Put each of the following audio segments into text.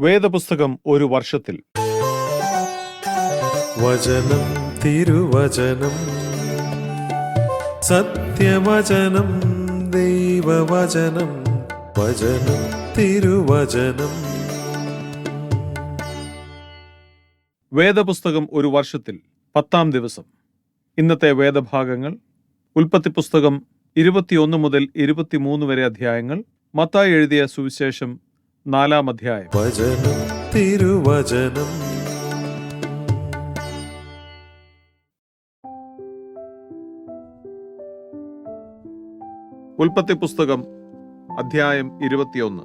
വേദപുസ്തകം ഒരു വർഷത്തിൽ. വചനം തിരുവചനം സത്യവചനം ദൈവവചനം വചനം തിരുവചനം. വേദപുസ്തകം ഒരു വർഷത്തിൽ പത്താം ദിവസം. ഇന്നത്തെ വേദഭാഗങ്ങൾ ഉൽപ്പത്തി പുസ്തകം ഇരുപത്തിയൊന്ന് മുതൽ ഇരുപത്തിമൂന്ന് വരെ അധ്യായങ്ങൾ മത്തായി എഴുതിയ സുവിശേഷം നാലാം അധ്യായം. വചനം തിരുവചനം. ഉൽപ്പത്തി പുസ്തകം അധ്യായം ഇരുപത്തിയൊന്ന്.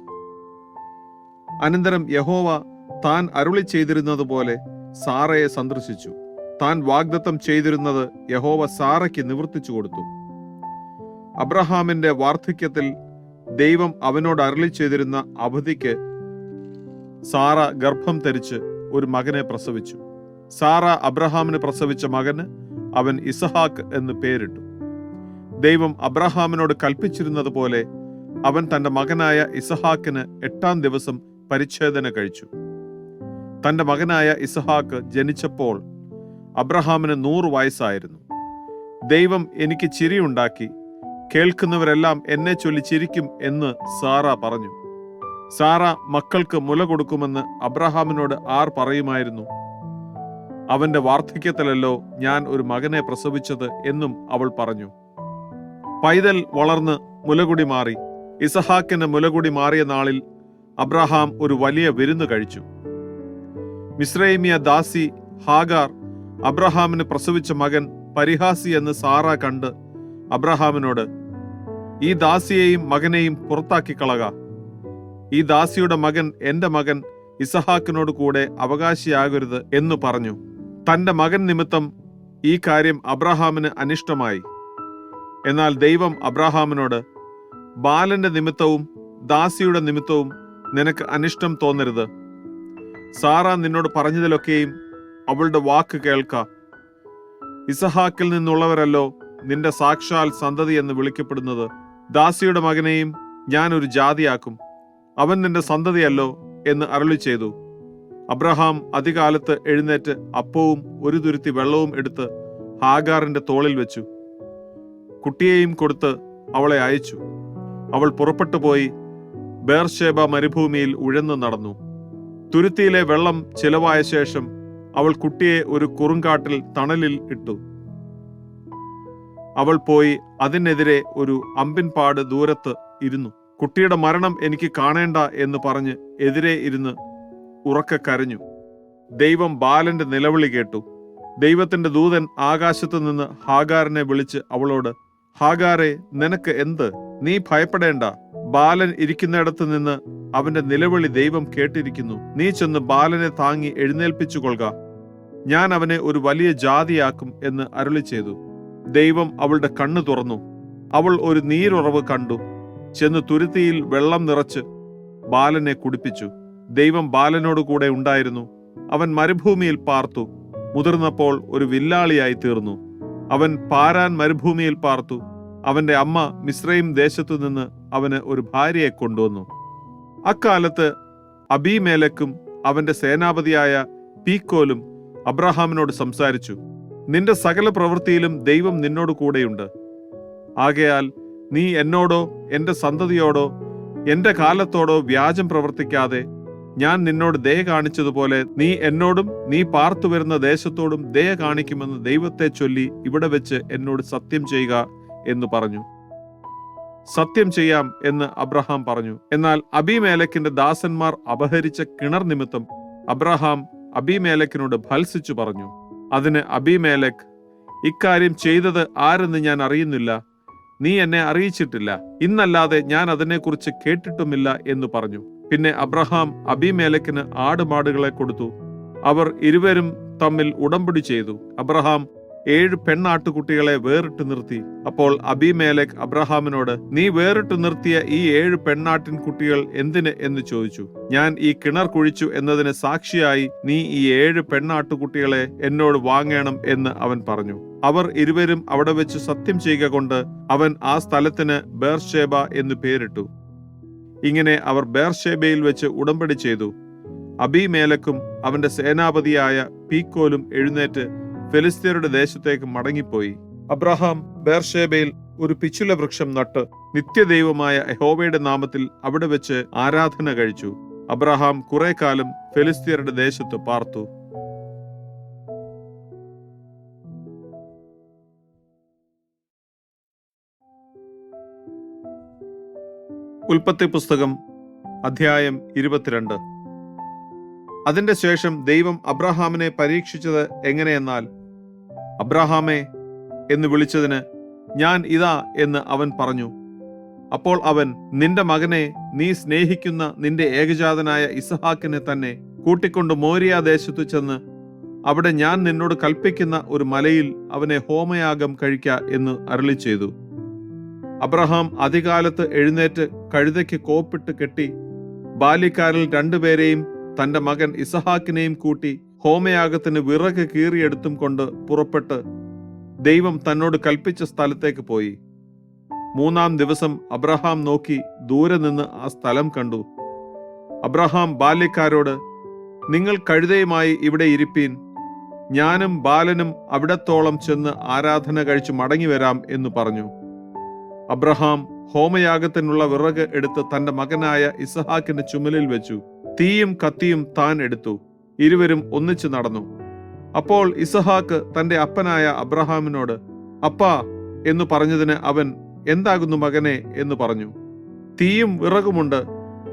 അനന്തരം യഹോവ താൻ അരുളി ചെയ്തിരുന്നതുപോലെ സാറയെ സന്ദർശിച്ചു. താൻ വാഗ്ദത്തം ചെയ്തിരുന്നത് യഹോവ സാറയ്ക്ക് നിവർത്തിച്ചു കൊടുത്തു. അബ്രഹാമിന്റെ വാർദ്ധക്യത്തിൽ ദൈവം അവനോട് അരളി ചെയ്തിരുന്ന അവധിക്ക് സാറ ഗർഭം ധരിച്ച് ഒരു മകനെ പ്രസവിച്ചു. സാറ അബ്രഹാമിന് പ്രസവിച്ച മകന് അവൻ ഇസഹാക്ക് എന്ന് പേരിട്ടു. ദൈവം അബ്രഹാമിനോട് കൽപ്പിച്ചിരുന്നത് പോലെ അവൻ തന്റെ മകനായ ഇസഹാക്കിന് എട്ടാം ദിവസം പരിച്ഛേദന കഴിച്ചു. തന്റെ മകനായ ഇസഹാക്ക് ജനിച്ചപ്പോൾ അബ്രഹാമിന് നൂറ് വയസ്സായിരുന്നു. ദൈവം എനിക്ക് ചിരിയുണ്ടാക്കി കേൾക്കുന്നവരെല്ലാം എന്നെ ചൊല്ലി ചിരിക്കും എന്ന് സാറ പറഞ്ഞു. സാറ മക്കൾക്ക് മുല കൊടുക്കുമെന്ന് അബ്രഹാമിനോട് ആർ പറയുമായിരുന്നു. അവന്റെ വാർദ്ധക്യത്തിലല്ലോ ഞാൻ ഒരു മകനെ പ്രസവിച്ചത് എന്നും അവൾ പറഞ്ഞു. പൈതൽ വളർന്ന് മുലകുടി മാറി. ഇസഹാക്കിന് മുലകുടി മാറിയ നാളിൽ അബ്രഹാം ഒരു വലിയ വിരുന്ന് കഴിച്ചു. മിശ്രൈമിയ ദാസി ഹാഗാർ അബ്രഹാമിന് പ്രസവിച്ച മകൻ പരിഹാസി എന്ന് സാറ കണ്ട് അബ്രഹാമിനോട് ഈ ദാസിയെയും മകനെയും പുറത്താക്കി കളക. ഈ ദാസിയുടെ മകൻ എന്റെ മകൻ ഇസഹാക്കിനോട് കൂടെ അവകാശിയാകരുത് എന്ന് പറഞ്ഞു. തന്റെ മകൻ നിമിത്തം ഈ കാര്യം അബ്രഹാമിന് അനിഷ്ടമായി. എന്നാൽ ദൈവം അബ്രഹാമിനോട് ബാലന്റെ നിമിത്തവും ദാസിയുടെ നിമിത്തവും നിനക്ക് അനിഷ്ടം തോന്നരുത്. സാറ നിന്നോട് പറഞ്ഞതിലൊക്കെയും അവളുടെ വാക്ക് കേൾക്ക. ഇസഹാക്കിൽ നിന്നുള്ളവരല്ലോ നിന്റെ സാക്ഷാൽ സന്തതി എന്ന് വിളിക്കപ്പെടുന്നത്. ദാസിയുടെ മകനെയും ഞാൻ ഒരു ജാതിയാക്കും. അവൻ നിന്റെ സന്തതിയല്ലോ എന്ന് അരളി ചെയ്തു അബ്രഹാം അതികാലത്ത് എഴുന്നേറ്റ് അപ്പവും ഒരു തുരുത്തി വെള്ളവും എടുത്ത് ഹാഗാറിന്റെ തോളിൽ വെച്ചു. കുട്ടിയെയും കൊടുത്ത് അവളെ അയച്ചു. അവൾ പുറപ്പെട്ടു പോയി ബേർഷേബ മരുഭൂമിയിൽ ഉഴന്നു നടന്നു. തുരുത്തിയിലെ വെള്ളം ചിലവായ ശേഷം അവൾ കുട്ടിയെ ഒരു കുറുങ്കാട്ടിൽ തണലിൽ ഇട്ടു. അവൾ പോയി അതിനെതിരെ ഒരു അമ്പിൻപാട് ദൂരത്ത് ഇരുന്നു. കുട്ടിയുടെ മരണം എനിക്ക് കാണേണ്ട എന്ന് പറഞ്ഞ് എതിരെ ഇരുന്ന് ഉറക്ക കരഞ്ഞു. ദൈവം ബാലന്റെ നിലവിളി കേട്ടു. ദൈവത്തിന്റെ ദൂതൻ ആകാശത്തു നിന്ന് ഹാഗാറിനെ വിളിച്ച് അവളോട് ഹാഗാറെ നിനക്ക് എന്ത്? നീ ഭയപ്പെടേണ്ട. ബാലൻ ഇരിക്കുന്നിടത്ത് നിന്ന് അവന്റെ നിലവിളി ദൈവം കേട്ടിരിക്കുന്നു. നീ ചെന്ന് ബാലനെ താങ്ങി എഴുന്നേൽപ്പിച്ചു കൊള്ളുക ഞാൻ അവനെ ഒരു വലിയ ജാതിയാക്കും എന്ന് അരുളി ചെയ്തു. ദൈവം അവളുടെ കണ്ണു തുറന്നു. അവൾ ഒരു നീരുറവ് കണ്ടു. ചെന്ന് തുരുത്തിയിൽ വെള്ളം നിറച്ച് ബാലനെ കുടിപ്പിച്ചു. ദൈവം ബാലനോട് കൂടെ ഉണ്ടായിരുന്നു. അവൻ മരുഭൂമിയിൽ പാർത്തു. മുതിർന്നപ്പോൾ ഒരു വില്ലാളിയായി തീർന്നു. അവൻ പാരാൻ മരുഭൂമിയിൽ പാർത്തു. അവന്റെ അമ്മ മിശ്രയും ദേശത്തു നിന്ന് അവന് ഒരു ഭാര്യയെ കൊണ്ടുവന്നു. അക്കാലത്ത് അബീമേലക്കും അവന്റെ സേനാപതിയായ പീക്കോലും അബ്രഹാമിനോട് സംസാരിച്ചു. നിന്റെ സകല പ്രവൃത്തിയിലും ദൈവം നിന്നോട് കൂടെയുണ്ട്. ആകയാൽ നീ എന്നോടോ എന്റെ സന്തതിയോടോ എന്റെ കാലത്തോടോ വ്യാജം പ്രവർത്തിക്കാതെ ഞാൻ നിന്നോട് ദയ കാണിച്ചതുപോലെ നീ എന്നോടും നീ പാർത്തു വരുന്ന ദേശത്തോടും ദയ കാണിക്കുമെന്ന് ദൈവത്തെ ചൊല്ലി ഇവിടെ വെച്ച് എന്നോട് സത്യം ചെയ്യുക എന്ന് പറഞ്ഞു. സത്യം ചെയ്യാം എന്ന് അബ്രഹാം പറഞ്ഞു. എന്നാൽ അബിമേലക്കിന്റെ ദാസന്മാർ അപഹരിച്ച കിണർ നിമിത്തം അബ്രഹാം അബിമേലക്കിനോട് ഭത്സിച്ചു പറഞ്ഞു. അതിന് അബിമേലക് ഇക്കാര്യം ചെയ്തത് ആരെന്ന് ഞാൻ അറിയുന്നില്ല നീ എന്നെ അറിയിച്ചിട്ടില്ല. ഇന്നല്ലാതെ ഞാൻ അതിനെക്കുറിച്ച് കേട്ടിട്ടുമില്ല എന്ന് പറഞ്ഞു. പിന്നെ അബ്രഹാം അബിമേലക്കിന് ആടുമാടുകളെ കൊടുത്തു. അവർ ഇരുവരും തമ്മിൽ ഉടമ്പടി ചെയ്തു. അബ്രഹാം ഏഴ് പെണ്ണാട്ടുകുട്ടികളെ വേറിട്ട് നിർത്തി. അപ്പോൾ അബിമേലക് അബ്രഹാമിനോട് നീ വേറിട്ട് നിർത്തിയ ഈ ഏഴ് പെണ്ണാട്ടിൻ കുട്ടികൾ എന്തിന്? എന്ന് ചോദിച്ചു. ഞാൻ ഈ കിണർ കുഴിച്ചു എന്നതിന് സാക്ഷിയായി നീ ഈ ഏഴ് പെണ്ണാട്ടുകുട്ടികളെ എന്നോട് വാങ്ങണം എന്ന് അവൻ പറഞ്ഞു. അവർ ഇരുവരും അവിടെ വെച്ച് സത്യം ചെയ്യുക കൊണ്ട് അവൻ ആ സ്ഥലത്തിന് ബേർഷേബ എന്ന് പേരിട്ടു. ഇങ്ങനെ അവർ ബേർഷേബയിൽ വെച്ച് ഉടമ്പടി ചെയ്തു. അബിമേലക്കും അവന്റെ സേനാപതിയായ പീക്കോലും എഴുന്നേറ്റ് ഫെലിസ്തീനരുടെ ദേശത്തേക്ക് മടങ്ങിപ്പോയി. അബ്രഹാം ബേർഷേബയിൽ ഒരു പിച്ചുല വൃക്ഷം നട്ട് നിത്യദൈവമായ യഹോവയുടെ നാമത്തിൽ അവിടെ വെച്ച് ആരാധന കഴിച്ചു. അബ്രഹാം കുറെ കാലം ഫെലിസ്തീനയുടെ ദേശത്ത് പാർത്തു. ഉൽപ്പത്തി പുസ്തകം അധ്യായം ഇരുപത്തിരണ്ട്. അതിന്റെ ശേഷം ദൈവം അബ്രഹാമിനെ പരീക്ഷിച്ചത് എങ്ങനെയെന്നാൽ അബ്രഹാമേ എന്ന് വിളിച്ചതിന് ഞാൻ ഇതാ എന്ന് അവൻ പറഞ്ഞു. അപ്പോൾ അവൻ നിന്റെ മകനെ നീ സ്നേഹിക്കുന്ന നിന്റെ ഏകജാതനായ ഇസഹാക്കിനെ തന്നെ കൂട്ടിക്കൊണ്ട് മോരിയ ദേശത്തു ചെന്ന് അവിടെ ഞാൻ നിന്നോട് കൽപ്പിക്കുന്ന ഒരു മലയിൽ അവനെ ഹോമയാഗം കഴിക്ക എന്ന് അരളി ചെയ്തു അബ്രഹാം അധികാലത്ത് എഴുന്നേറ്റ് കഴുതയ്ക്ക് കോപ്പിട്ട് കെട്ടി ബാല്യക്കാരിൽ രണ്ടുപേരെയും തന്റെ മകൻ ഇസഹാക്കിനെയും കൂട്ടി ഹോമയാഗത്തിന് വിറക് കീറിയെടുത്തും കൊണ്ട് പുറപ്പെട്ട് ദൈവം തന്നോട് കൽപ്പിച്ച സ്ഥലത്തേക്ക് പോയി. മൂന്നാം ദിവസം അബ്രഹാം നോക്കി ദൂരെ നിന്ന് ആ സ്ഥലം കണ്ടു. അബ്രഹാം ബാല്യക്കാരോട് നിങ്ങൾ കഴുതയുമായി ഇവിടെ ഇരിപ്പീൻ. ഞാനും ബാലനും അവിടത്തോളം ചെന്ന് ആരാധന കഴിച്ചു മടങ്ങി വരാം എന്ന് പറഞ്ഞു. അബ്രഹാം ഹോമയാഗത്തിനുള്ള വിറക് എടുത്ത് തന്റെ മകനായ ഇസഹാക്കിന്റെ ചുമലിൽ വെച്ചു. തീയും കത്തിയും താൻ എടുത്തു. ഇരുവരും ഒന്നിച്ചു നടന്നു. അപ്പോൾ ഇസഹാക്ക് തന്റെ അപ്പനായ അബ്രഹാമിനോട് അപ്പാ എന്നു പറഞ്ഞതിന് അവൻ എന്താകുന്നു മകനെ? എന്ന് പറഞ്ഞു. തീയും വിറകുമുണ്ട്.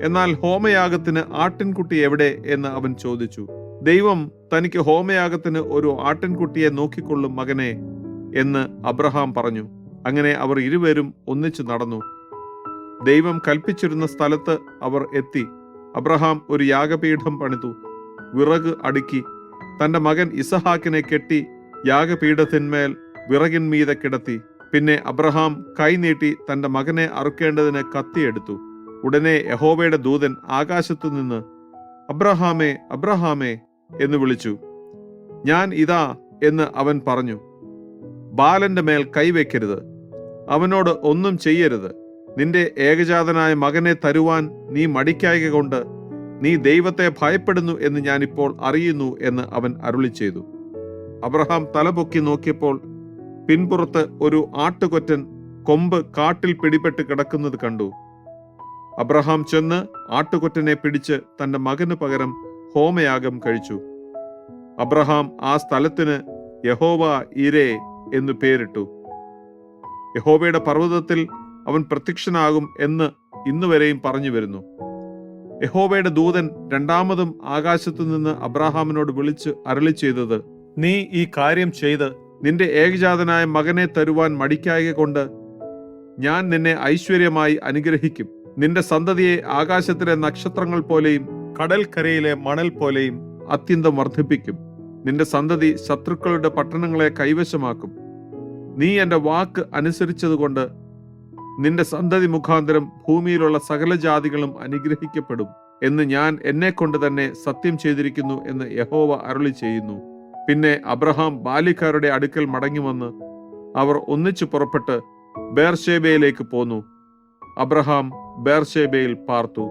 എന്നാൽ ഹോമയാഗത്തിന് ആട്ടിൻകുട്ടി എവിടെ? എന്ന് അവൻ ചോദിച്ചു. ദൈവം തനിക്ക് ഹോമയാഗത്തിന് ഒരു ആട്ടിൻകുട്ടിയെ നോക്കിക്കൊള്ളും മകനെ എന്ന് അബ്രഹാം പറഞ്ഞു. അങ്ങനെ അവർ ഇരുവരും ഒന്നിച്ചു നടന്നു. ദൈവം കൽപ്പിച്ചിരുന്ന സ്ഥലത്ത് അവർ എത്തി. അബ്രഹാം ഒരു യാഗപീഠം പണിതു. വിറക് അടുക്കി. തന്റെ മകൻ ഇസഹാക്കിനെ കെട്ടി യാഗപീഠത്തിന്മേൽ വിറകിന്മീതെ കിടത്തി. പിന്നെ അബ്രഹാം കൈനീട്ടി തന്റെ മകനെ അറുക്കേണ്ടതിന് കത്തിയെടുത്തു. ഉടനെ യഹോവയുടെ ദൂതൻ ആകാശത്തു നിന്ന് അബ്രഹാമേ അബ്രഹാമേ എന്ന് വിളിച്ചു. ഞാൻ ഇതാ എന്ന് അവൻ പറഞ്ഞു. ബാലന്റെ മേൽ കൈവയ്ക്കരുത് അവനോട് ഒന്നും ചെയ്യരുത്. നിന്റെ ഏകജാതനായ മകനെ തരുവാൻ നീ മടിക്കായക കൊണ്ട് നീ ദൈവത്തെ ഭയപ്പെടുന്നു എന്ന് ഞാനിപ്പോൾ അറിയുന്നു എന്ന് അവൻ അരുളി ചെയ്തു അബ്രഹാം തലപൊക്കി നോക്കിയപ്പോൾ പിൻപുറത്ത് ഒരു ആട്ടുകൊറ്റൻ കൊമ്പ് കാട്ടിൽ പിടിപെട്ട് കിടക്കുന്നത് കണ്ടു. അബ്രഹാം ചെന്ന് ആട്ടുകൊറ്റനെ പിടിച്ച് തന്റെ മകന് പകരം ഹോമയാഗം കഴിച്ചു. അബ്രഹാം ആ സ്ഥലത്തിന് യഹോവ ഇരേ എന്നു പേരിട്ടു. യഹോവയുടെ പർവതത്തിൽ അവൻ പ്രത്യക്ഷനാകും എന്ന് ഇന്നുവരെയും പറഞ്ഞു വരുന്നു. യഹോവയുടെ ദൂതൻ രണ്ടാമതും ആകാശത്തു നിന്ന് അബ്രാഹാമിനോട് വിളിച്ച് അരളി ചെയ്തത് നീ ഈ കാര്യം ചെയ്ത് നിന്റെ ഏകജാതനായ മകനെ തരുവാൻ മടിക്കായക കൊണ്ട് ഞാൻ നിന്നെ ഐശ്വര്യമായി അനുഗ്രഹിക്കും. നിന്റെ സന്തതിയെ ആകാശത്തിലെ നക്ഷത്രങ്ങൾ പോലെയും കടൽക്കരയിലെ മണൽ പോലെയും അത്യന്തം വർദ്ധിപ്പിക്കും. നിന്റെ സന്തതി ശത്രുക്കളുടെ പട്ടണങ്ങളെ കൈവശമാക്കും. നീ എന്റെ വാക്ക് അനുസരിച്ചതുകൊണ്ട് നിന്റെ സന്തതി മുഖാന്തരം ഭൂമിയിലുള്ള സകല ജാതികളും അനുഗ്രഹിക്കപ്പെടും എന്ന് ഞാൻ എന്നെ കൊണ്ട് തന്നെ സത്യം ചെയ്തിരിക്കുന്നു എന്ന് യഹോവ അരുളി ചെയ്യുന്നു. പിന്നെ അബ്രഹാം ബാല്യക്കാരുടെ അടുക്കൽ മടങ്ങി വന്ന് അവർ ഒന്നിച്ചു പുറപ്പെട്ട് ബേർഷേബയിലേക്ക് പോന്നു. അബ്രഹാം ബേർഷേബയിൽ പാർത്തു.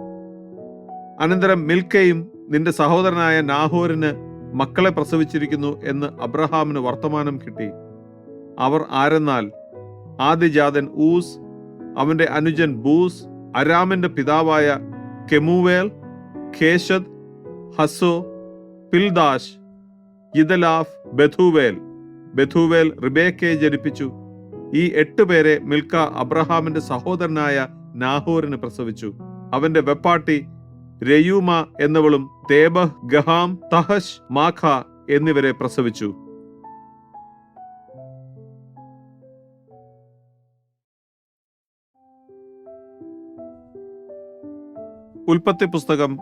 അനന്തരം മിൽക്കയും നിന്റെ സഹോദരനായ നാഹോരിന് മക്കളെ പ്രസവിച്ചിരിക്കുന്നു എന്ന് അബ്രഹാമിന് വർത്തമാനം കിട്ടി. അവർ ആരെന്നാൽ ആദ്യജാതൻ ഊസ് അവന്റെ അനുജൻ ബൂസ് അരാമന്റെ പിതാവായ കെമുവേൽ ഖേഷദ് ഹസോ പിൽദാഷ് ഇദലാഫ് ബഥുവേൽ. ബഥുവേൽ റിബേക്കയെ ജനിപ്പിച്ചു. ഈ എട്ട് പേരെ മിൽക്ക അബ്രഹാമിന്റെ സഹോദരനായ നാഹോറിന് പ്രസവിച്ചു. അവന്റെ വെപ്പാട്ടി രയൂമ എന്നവളും തേബഹ് ഗഹാം തഹഷ് മാഖ എന്നിവരെ പ്രസവിച്ചു. ഉൽപ്പത്തി പുസ്തകം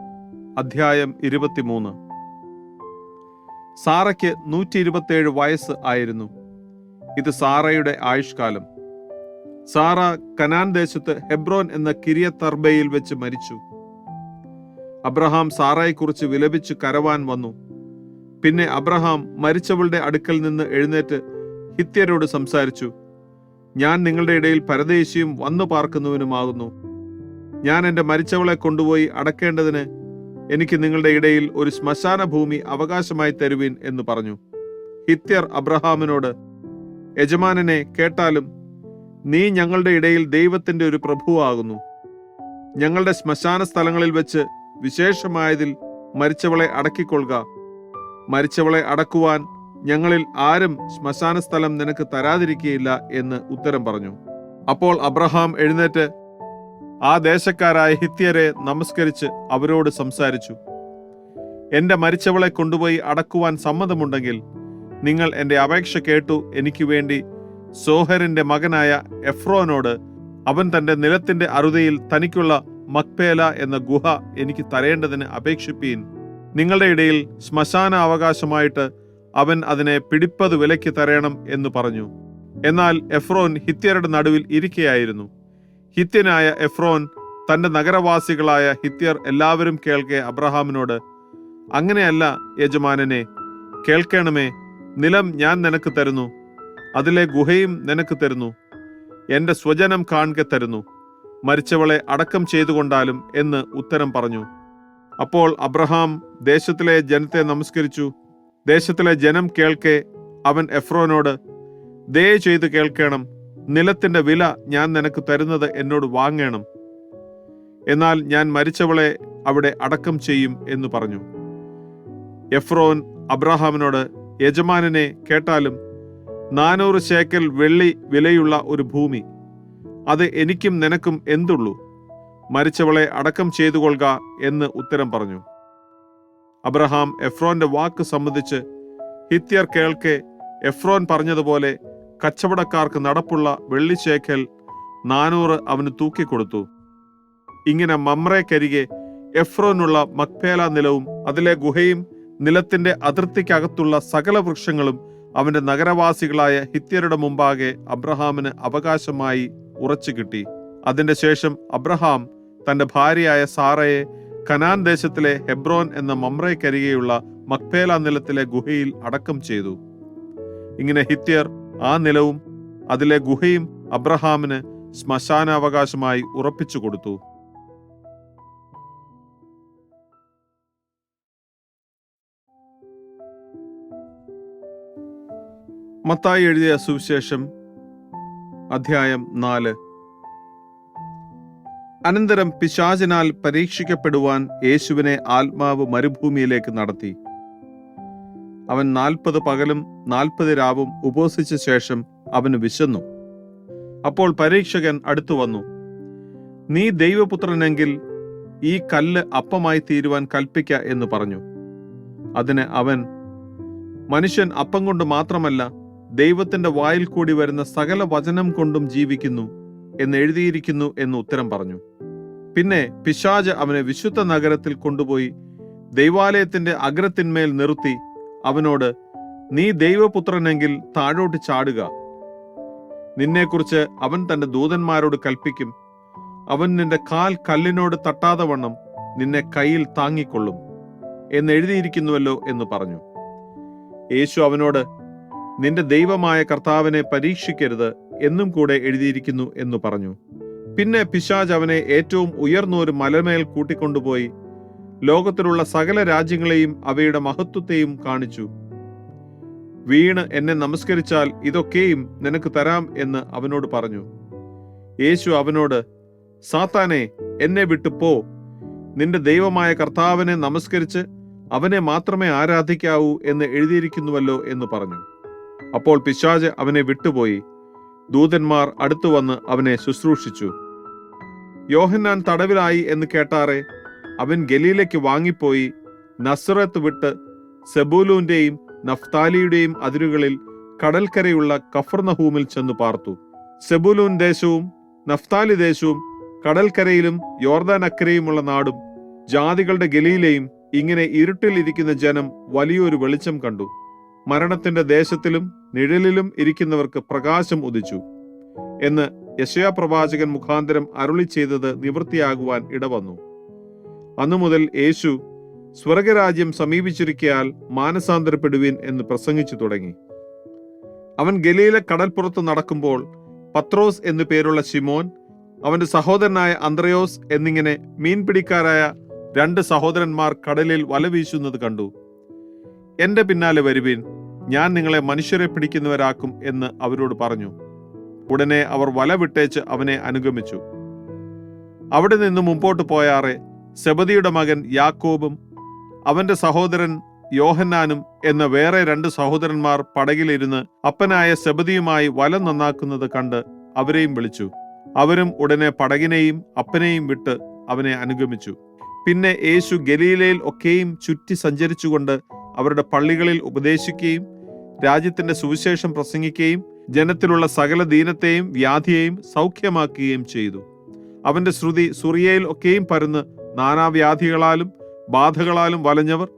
അധ്യായം ഇരുപത്തിമൂന്ന്. സാറയ്ക്ക് നൂറ്റി ഇരുപത്തേഴ് വയസ്സ് ആയിരുന്നു. ഇത് സാറയുടെ ആയുഷ്കാലം. സാറ കനാൻ ദേശത്ത് ഹെബ്രോൻ എന്ന കിരിയ തർബയിൽ വെച്ച് മരിച്ചു. അബ്രഹാം സാറയെക്കുറിച്ച് വിലപിച്ച് കരവാൻ വന്നു. പിന്നെ അബ്രഹാം മരിച്ചവളുടെ അടുക്കൽ നിന്ന് എഴുന്നേറ്റ് ഹിത്യരോട് സംസാരിച്ചു. ഞാൻ നിങ്ങളുടെ ഇടയിൽ പരദേശിയും വന്നു പാർക്കുന്നവനുമാകുന്നു. ഞാൻ എന്റെ മരിച്ചവളെ കൊണ്ടുപോയി അടക്കേണ്ടതിന് എനിക്ക് നിങ്ങളുടെ ഇടയിൽ ഒരു ശ്മശാന ഭൂമി അവകാശമായി തരുവിൻ എന്ന് പറഞ്ഞു. ഹിത്യർ അബ്രഹാമിനോട് യജമാനനെ കേട്ടാലും നീ ഞങ്ങളുടെ ഇടയിൽ ദൈവത്തിന്റെ ഒരു പ്രഭുവാകുന്നു. ഞങ്ങളുടെ ശ്മശാന സ്ഥലങ്ങളിൽ വെച്ച് വിശേഷമായതിൽ മരിച്ചവളെ അടക്കിക്കൊള്ളുക. മരിച്ചവളെ അടക്കുവാൻ ഞങ്ങളിൽ ആരും ശ്മശാന സ്ഥലം നിനക്ക് തരാതിരിക്കുകയില്ല എന്ന് ഉത്തരം പറഞ്ഞു. അപ്പോൾ അബ്രഹാം എഴുന്നേറ്റ് ആ ദേശക്കാരായ ഹിത്യരെ നമസ്കരിച്ച് അവരോട് സംസാരിച്ചു. എന്റെ മരിച്ചവളെ കൊണ്ടുപോയി അടക്കുവാൻ സമ്മതമുണ്ടെങ്കിൽ നിങ്ങൾ എന്റെ അപേക്ഷ കേട്ടു എനിക്ക് വേണ്ടി സോഹറിന്റെ മകനായ എഫ്രോനോട് അവൻ തന്റെ നിലത്തിന്റെ അറുതിയിൽ തനിക്കുള്ള മക്പേല എന്ന ഗുഹ എനിക്ക് തരേണ്ടതിന് അപേക്ഷിപ്പീൻ. നിങ്ങളുടെ ഇടയിൽ ശ്മശാന അവകാശമായിട്ട് അവൻ അതിനെ പിടിപ്പത് വിലയ്ക്ക് തരണം എന്ന് പറഞ്ഞു. എന്നാൽ എഫ്രോൻ ഹിത്യരുടെ നടുവിൽ ഇരിക്കയായിരുന്നു. ഹിത്യനായ എഫ്രോൻ തന്റെ നഗരവാസികളായ ഹിത്യർ എല്ലാവരും കേൾക്കെ അബ്രഹാമിനോട് അങ്ങനെയല്ല യജമാനനെ കേൾക്കണമേ നിലം ഞാൻ നിനക്ക് തരുന്നു അതിലെ ഗുഹയും നിനക്ക് തരുന്നു എന്റെ സ്വജനം കാണുക തരുന്നു മരിച്ചവളെ അടക്കം ചെയ്തുകൊണ്ടാലും എന്ന് ഉത്തരം പറഞ്ഞു. അപ്പോൾ അബ്രഹാം ദേശത്തിലെ ജനത്തെ നമസ്കരിച്ചു. ദേശത്തിലെ ജനം കേൾക്കെ അവൻ എഫ്രോനോട് ദയ ചെയ്ത് കേൾക്കണം നിലത്തിന്റെ വില ഞാൻ നിനക്ക് തരുന്നത് എന്നോട് വാങ്ങണം. എന്നാൽ ഞാൻ മരിച്ചവളെ അവിടെ അടക്കം ചെയ്യും എന്ന് പറഞ്ഞു. എഫ്രോൻ അബ്രഹാമിനോട് യജമാനനെ കേട്ടാലും നാനൂറ് ശേക്കൽ വെള്ളി വിലയുള്ള ഒരു ഭൂമി. അത് എനിക്കും നിനക്കും എന്തുള്ളൂ? മരിച്ചവളെ അടക്കം ചെയ്തു കൊള്ളുക എന്ന് ഉത്തരം പറഞ്ഞു. അബ്രഹാം എഫ്രോന്റെ വാക്ക് സംബന്ധിച്ച് ഹിത്യർ കേൾക്കെ എഫ്രോൻ പറഞ്ഞതുപോലെ കച്ചവടക്കാർക്ക് നടപ്പുള്ള വെള്ളിശേഖൽ നാനൂറ് അവന് തൂക്കിക്കൊടുത്തു. ഇങ്ങനെ മമ്രയ്ക്കരികെ എഫ്രോനുള്ള മക്പേല നിലവും അതിലെ ഗുഹയും നിലത്തിന്റെ അതിർത്തിക്കകത്തുള്ള സകല വൃക്ഷങ്ങളും അവന്റെ നഗരവാസികളായ ഹിത്യരുടെ മുമ്പാകെ അബ്രഹാമിന് അവകാശമായി ഉറച്ചു കിട്ടി. അതിന്റെ ശേഷം അബ്രഹാം തന്റെ ഭാര്യയായ സാറയെ കനാൻ ദേശത്തിലെ ഹെബ്രോൻ എന്ന മമ്രയ്ക്കരികെയുള്ള മക്പേല നിലത്തിലെ ഗുഹയിൽ അടക്കം ചെയ്തു. ഇങ്ങനെ ഹിത്യർ ആ നിലവും അതിലെ ഗുഹയും അബ്രഹാമിന് ശ്മശാനാവകാശമായി ഉറപ്പിച്ചു കൊടുത്തു. മത്തായി എഴുതിയ സുവിശേഷം അധ്യായം നാല്. അനന്തരം പിശാചിനാൽ പരീക്ഷിക്കപ്പെടുവാൻ യേശുവിനെ ആത്മാവ് മരുഭൂമിയിലേക്ക് നടത്തി. അവൻ നാൽപ്പത് പകലും നാൽപ്പത് രാവും ഉപവസിച്ച ശേഷം അവന് വിശന്നു. അപ്പോൾ പരീക്ഷകൻ അടുത്തു വന്നു. നീ ദൈവപുത്രനെങ്കിൽ ഈ കല്ല് അപ്പമായി തീരുവാൻ കൽപ്പിക്ക എന്ന് പറഞ്ഞു. അതിന് അവൻ മനുഷ്യൻ അപ്പം കൊണ്ട് മാത്രമല്ല ദൈവത്തിന്റെ വായിൽ കൂടി വരുന്ന സകല വചനം കൊണ്ടും ജീവിക്കുന്നു എന്ന് എഴുതിയിരിക്കുന്നു എന്ന് ഉത്തരം പറഞ്ഞു. പിന്നെ പിശാജ് അവനെ വിശുദ്ധ നഗരത്തിൽ കൊണ്ടുപോയി ദൈവാലയത്തിന്റെ അഗ്രത്തിന്മേൽ നിർത്തി അവനോട് നീ ദൈവപുത്രനെങ്കിൽ താഴോട്ട് ചാടുക. നിന്നെക്കുറിച്ച് അവൻ തന്റെ ദൂതന്മാരോട് കൽപ്പിക്കും അവൻ നിന്റെ കാൽ കല്ലിനോട് തട്ടാതെ വണ്ണം നിന്നെ കയ്യിൽ താങ്ങിക്കൊള്ളും എന്നെഴുതിയിരിക്കുന്നുവല്ലോ എന്ന് പറഞ്ഞു. യേശു അവനോട് നിന്റെ ദൈവമായ കർത്താവിനെ പരീക്ഷിക്കരുത് എന്നും കൂടെ എഴുതിയിരിക്കുന്നു എന്ന് പറഞ്ഞു. പിന്നെ പിശാജ് അവനെ ഏറ്റവും ഉയർന്നൊരു മലമേൽ കൂട്ടിക്കൊണ്ടുപോയി ലോകത്തിലുള്ള സകല രാജ്യങ്ങളെയും അവയുടെ മഹത്വത്തെയും കാണിച്ചു. വീണ് എന്നെ നമസ്കരിച്ചാൽ ഇതൊക്കെയും നിനക്ക് തരാം എന്ന് അവനോട് പറഞ്ഞു. യേശു അവനോട് സാത്താനെ എന്നെ വിട്ടു പോ. നിന്റെ ദൈവമായ കർത്താവിനെ നമസ്കരിച്ച് അവനെ മാത്രമേ ആരാധിക്കാവൂ എന്ന് എഴുതിയിരിക്കുന്നുവല്ലോ എന്ന് പറഞ്ഞു. അപ്പോൾ പിശാജ് അവനെ വിട്ടുപോയി. ദൂതന്മാർ അടുത്തു വന്ന് അവനെ ശുശ്രൂഷിച്ചു. യോഹന്നാൻ തടവിലായി എന്ന് കേട്ടാറെ അവൻ ഗലീലയ്ക്ക് വാങ്ങിപ്പോയി നസ്രത്ത് വിട്ട് സെബൂലൂന്റെയും നഫ്താലിയുടെയും അതിരുകളിൽ കടൽക്കരയുള്ള കഫർനഹൂമിൽ ചെന്ന് പാർത്തു. സെബുലൂൻ ദേശവും നഫ്താലി ദേശവും കടൽക്കരയിലും യോർദാൻ അക്കരയുമുള്ള നാടും ജാതികളുടെ ഗലിയിലെയും ഇങ്ങനെ ഇരുട്ടിൽ ഇരിക്കുന്ന ജനം വലിയൊരു വെളിച്ചം കണ്ടു. മരണത്തിന്റെ ദേശത്തിലും നിഴലിലും ഇരിക്കുന്നവർക്ക് പ്രകാശം ഉദിച്ചു എന്ന് യശയാ പ്രവാചകൻ മുഖാന്തരം അരുളി ചെയ്തത് നിവൃത്തിയാകുവാൻ ഇടവന്നു. അന്നു മുതൽ യേശു സ്വർഗരാജ്യം സമീപിച്ചിരിക്കയാൽ മാനസാന്തരപ്പെടുവീൻ എന്ന് പ്രസംഗിച്ചു തുടങ്ങി. അവൻ ഗലീല കടൽപ്പുറത്ത് നടക്കുമ്പോൾ പത്രോസ് എന്നു പേരുള്ള ശിമോൻ അവന്റെ സഹോദരനായ അന്ത്രയോസ് എന്നിങ്ങനെ മീൻപിടിക്കാരായ രണ്ട് സഹോദരന്മാർ കടലിൽ വല വീശുന്നത് കണ്ടു. എന്റെ പിന്നാലെ വരുവിൻ ഞാൻ നിങ്ങളെ മനുഷ്യരെ പിടിക്കുന്നവരാക്കും എന്ന് അവരോട് പറഞ്ഞു. ഉടനെ അവർ വല വിട്ടേച്ച് അവനെ അനുഗമിച്ചു. അവിടെ നിന്ന് മുമ്പോട്ട് പോയാറെ സെബദിയുടെ മകൻ യാക്കോബും അവന്റെ സഹോദരൻ യോഹന്നാനും എന്ന വേറെ രണ്ട് സഹോദരന്മാർ പടകിലിരുന്ന് അപ്പനായ സെബദിയുമായി വല നന്നാക്കുന്നത് കണ്ട് അവരെയും വിളിച്ചു. അവരും ഉടനെ പടകിനെയും അപ്പനെയും വിട്ട് അവനെ അനുഗമിച്ചു. പിന്നെ യേശു ഗലീലയിൽ ഒക്കെയും ചുറ്റി സഞ്ചരിച്ചുകൊണ്ട് അവരുടെ പള്ളികളിൽ ഉപദേശിക്കുകയും രാജ്യത്തിന്റെ സുവിശേഷം പ്രസംഗിക്കുകയും ജനത്തിലുള്ള സകല ദീനത്തെയും വ്യാധിയെയും സൗഖ്യമാക്കുകയും ചെയ്തു. അവന്റെ ശ്രുതി സുറിയയിൽ ഒക്കെയും പരന്ന് നാനാവ്യാധികളാലും ബാധകളാലും വലഞ്ഞവർ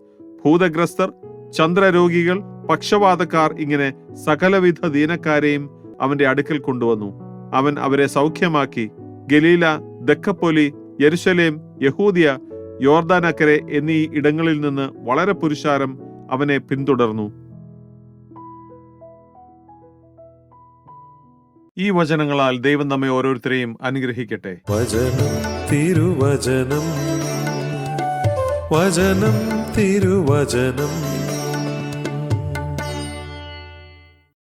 ഭൂതഗ്രസ്തർ ചന്ദ്രരോഗികൾ പക്ഷപാതക്കാർ ഇങ്ങനെ സകലവിധ ദീനക്കാരെയും അവന്റെ അടുക്കൽ കൊണ്ടുവന്നു. അവൻ അവരെ സൗഖ്യമാക്കി. ഗലീല ദക്കപ്പൊലി യെരുശലേം യഹൂദിയ യോർദാനക്കരെ എന്നീ ഇടങ്ങളിൽ നിന്ന് വളരെ പുരുഷാരം അവനെ പിന്തുടർന്നു. ഈ വചനങ്ങളാൽ ദൈവം നമ്മെ ഓരോരുത്തരെയും അനുഗ്രഹിക്കട്ടെ. തിരുവചനം. വചനം തിരുവചനം.